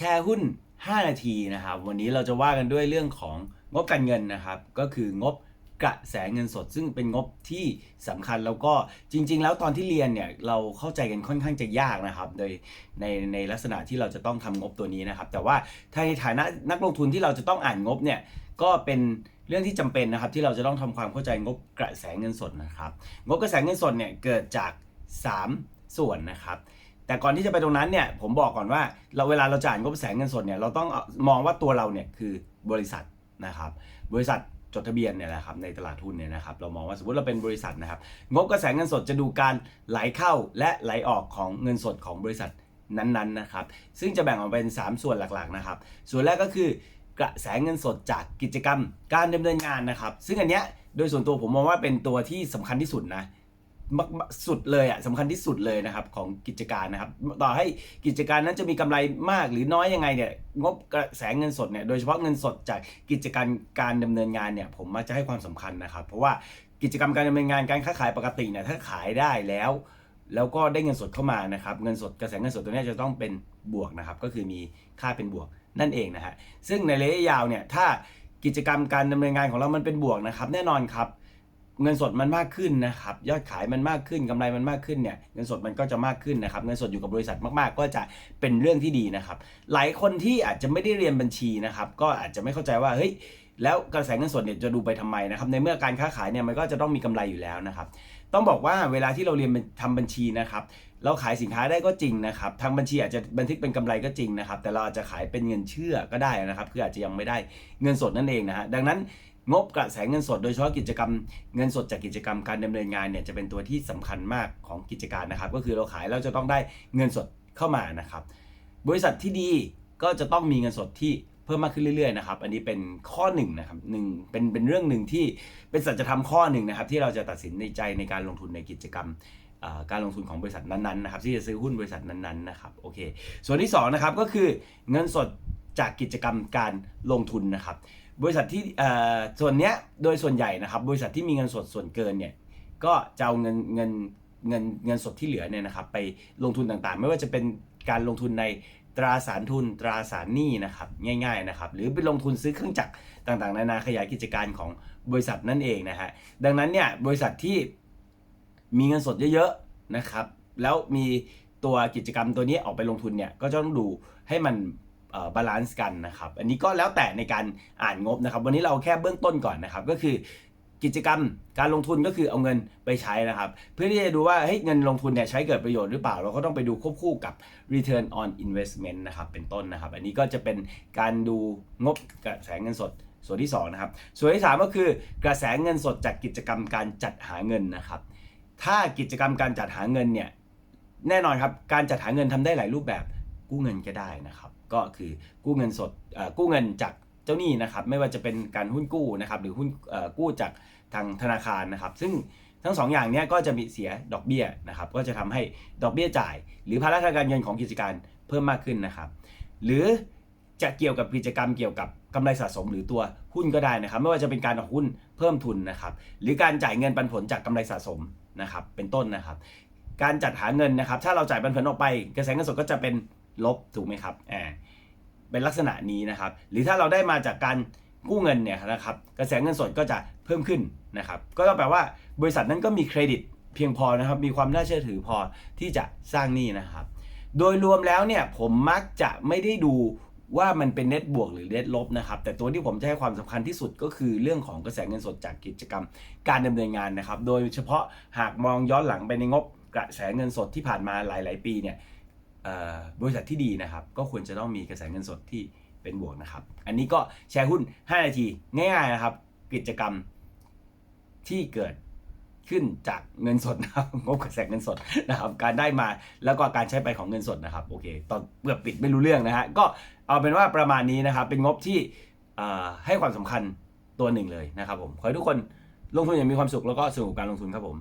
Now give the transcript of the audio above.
แชร์หุ้น 5 นาทีนะครับ วันนี้เราจะว่ากันด้วยเรื่องของงบการเงินนะครับ ก็คืองบกระแสเงินสด ซึ่งเป็นงบที่สำคัญแล้วก็จริง ๆ แล้วตอนที่เรียนเนี่ยเราเข้าใจกันค่อนข้างจะยากนะครับโดยในในลักษณะที่เราจะต้องทำงบตัวนี้นะครับ แต่ว่าถ้าในฐานะนักลงทุนที่เราจะต้องอ่านงบเนี่ยก็เป็นเรื่องที่จำเป็นนะครับ ที่เราจะต้องทำความเข้าใจงบกระแสเงินสดนะครับ งบกระแสเงินสดเนี่ยเกิดจาก 3 ส่วนนะครับ แต่ก่อนที่จะไปตรงนั้นเนี่ยผมบอกก่อนว่าเราเวลาเราจ่ายงบกระแสเงินสดเนี่ยเราต้องมองว่าตัวเราเนี่ยคือบริษัทนะครับบริษัทจดทะเบียนเนี่ยแหละครับในตลาดทุนเนี่ยนะครับเรามองว่าสมมติเราเป็นบริษัทนะครับงบกระแสเงินสดจะดูการไหลเข้าและไหลออกของเงินสดของบริษัทนั้นๆนะครับซึ่งจะแบ่งออกเป็น 3 ส่วนหลักๆนะครับส่วนแรกก็คือกระแสเงินสดจากกิจกรรมการดำเนินงานนะครับ ซึ่งอันเนี้ยโดยส่วนตัวผมมองว่าเป็นตัวที่สำคัญที่สุดนะ สุดเลยอะสำคัญที่สุดเลยนะครับของกิจการนะครับ ต่อให้กิจการนั้นจะมีกำไรมากหรือน้อยยังไงเนี่ยงบกระแสเงินสดเนี่ยโดยเฉพาะเงินสดจากกิจการการดำเนินงานเนี่ยผมมักจะให้ความสำคัญนะครับ เพราะว่ากิจกรรมการดำเนินงานการค้าขายปกติเนี่ยถ้าขายได้แล้ว แล้วก็ได้เงินสดเข้ามานะครับเงินสดกระแสเงินสดตัวนี้จะต้องเป็นบวกนะครับ ก็คือมีค่าเป็นบวกนั่นเองนะฮะซึ่งในระยะยาวเนี่ยถ้ากิจกรรมการดำเนินงานของเรามันเป็นบวกนะครับ แน่นอนครับ เงินสดมันมากขึ้นนะครับยอดขายมันมากขึ้นกำไรมันมากขึ้นเนี่ยเงินสดมันก็จะมากขึ้นนะครับเงินสดอยู่กับบริษัทมากๆ ก็จะเป็นเรื่องที่ดีนะครับหลายคนที่อาจจะไม่ได้เรียนบัญชีนะครับก็อาจจะไม่เข้าใจว่าเฮ้ยแล้วกระแสเงินสดเนี่ยจะดูไปทำไมนะครับในเมื่อการค้าขายเนี่ยมันก็จะต้องมีกำไรอยู่แล้วนะครับต้องบอกว่าเวลาที่เราเรียนทำบัญชีนะครับเราขายสินค้าได้ก็จริงนะครับ ทางบัญชีอาจจะบันทึกเป็นกำไรก็จริงนะครับ แต่เราอาจจะขายเป็นเงินเชื่อก็ได้นะครับ คืออาจจะยังไม่ได้เงินสดนั่นเองนะฮะ ดังนั้น งบกระแสเงินสดโดยเฉพาะกิจกรรมเงินสดจากกิจกรรมการดำเนินงานเนี่ยจะเป็นตัวที่สำคัญมากของกิจการนะครับ ก็คือเราขายเราจะต้องได้เงินสดเข้ามานะครับ บริษัทที่ดีก็จะต้องมีเงินสดที่เพิ่มมากขึ้นเรื่อยๆนะครับ อันนี้เป็นข้อหนึ่งนะครับหนึ่งเป็นเป็นเรื่องหนึ่งที่เป็นสัจธรรมข้อหนึ่งนะครับ ที่เราจะตัดสินในใจในการลงทุนในกิจกรรมการลงทุนของบริษัทนั้นๆนะครับที่จะซื้อหุ้นบริษัทนั้นๆนะครับโอเค ส่วนที่สองนะครับก็คือเงินสดจากกิจกรรมการลงทุนนะครับ บริษัทที่เอ่อส่วนเนี้ยโดยส่วนใหญ่นะครับ บริษัทที่มีเงินสดส่วนเกินเนี่ยก็จะเอาเงินเงินเงินเงินสดที่เหลือเนี่ยนะครับ ไปลงทุนต่างๆ ไม่ว่าจะเป็นการลงทุนในตราสารทุนตราสารหนี้นะครับง่ายๆนะครับหรือไปลงทุนซื้อเครื่องจักรต่างๆ นานาขยายกิจการของบริษัทนั่นเองนะฮะดังนั้นเนี่ยบริษัทที่มีเงินสดเยอะๆนะครับ แล้วมีตัวกิจกรรมตัวนี้ออกไปลงทุนเนี่ยก็จะต้องดูให้มัน บาลานซ์กันนะครับ อันนี้ก็แล้วแต่ในการอ่านงบนะครับ วันนี้เราแค่เบื้องต้นก่อนนะครับ ก็คือกิจกรรมการลงทุนก็คือเอาเงินไปใช้นะครับ เพื่อที่จะดูว่าเฮ้ยเงินลงทุนเนี่ยใช้เกิดประโยชน์หรือเปล่า เราก็ต้องไปดูควบคู่กับ return on investment นะครับเป็นต้นนะครับ อันนี้ก็จะเป็นการดูงบกระแสเงินสดส่วนที่สองนะครับส่วนที่สามก็คือกระแสเงินสดจากกิจกรรมการจัดหาเงินนะครับ ถ้ากิจกรรมการจัดหาเงินเนี่ยแน่นอนครับการจัดหาเงินทำได้หลายรูปแบบ กู้เงินก็ได้นะครับ ก็คือกู้เงินสดกู้เงินจากเจ้าหนี้นะครับ ไม่ว่าจะเป็นการหุ้นกู้นะครับหรือหุ้นกู้จากทางธนาคารนะครับ ซึ่งทั้งสองอย่างนี้ก็จะมีเสียดอกเบี้ยนะครับ ก็จะทำให้ดอกเบี้ยจ่าย หรือภาระทางการเงินของกิจการเพิ่มมากขึ้นนะครับ หรือจะเกี่ยวกับกิจกรรมเกี่ยวกับกำไรสะสมหรือตัวหุ้นก็ได้นะครับ ไม่ว่าจะเป็นการออกหุ้นเพิ่มทุนนะครับ หรือการจ่ายเงินปันผลจากกำไรสะสมนะครับ เป็นต้นนะครับ การจัดหาเงินนะครับ ถ้าเราจ่ายปันผลออกไป กระแสเงินสดก็จะเป็น ลบถูกไหมครับอ่าเป็นลักษณะนี้นะครับ หรือถ้าเราได้มาจากการกู้เงินเนี่ยนะครับ กระแสเงินสดก็จะเพิ่มขึ้นนะครับ ก็แปลว่าบริษัทนั้นก็มีเครดิตเพียงพอนะครับ มีความน่าเชื่อถือพอที่จะสร้างหนี้นะครับ โดยรวมแล้วเนี่ยผมมักจะไม่ได้ดูว่ามันเป็นเน็ตบวกหรือเน็ตลบนะครับ แต่ตัวที่ผมจะให้ความสำคัญที่สุดก็คือเรื่องของกระแสเงินสดจากกิจกรรม การดำเนินงานนะครับ โดยเฉพาะหากมองย้อนหลังไปในงบกระแสเงินสดที่ผ่านมาหลาย ๆ ปีเนี่ย บริษัทที่ดีนะครับ ก็ควรจะต้องมีกระแสเงินสดที่เป็นบวกนะครับ อันนี้ก็แชร์หุ้น 5 นาทีง่ายๆนะครับ กิจกรรมที่เกิดขึ้นจากเงินสดนะครับงบกระแสเงินสดนะครับ การได้มาแล้วก็การใช้ไปของเงินสดนะครับโอเค ตอนเกือบปิดไม่รู้เรื่องนะฮะก็เอาเป็นว่าประมาณนี้นะครับ เป็นงบที่ให้ความสำคัญตัวหนึ่งเลยนะครับผมขอให้ทุกคนลงทุนอย่างมีความสุขแล้วก็สนุกการลงทุนครับผม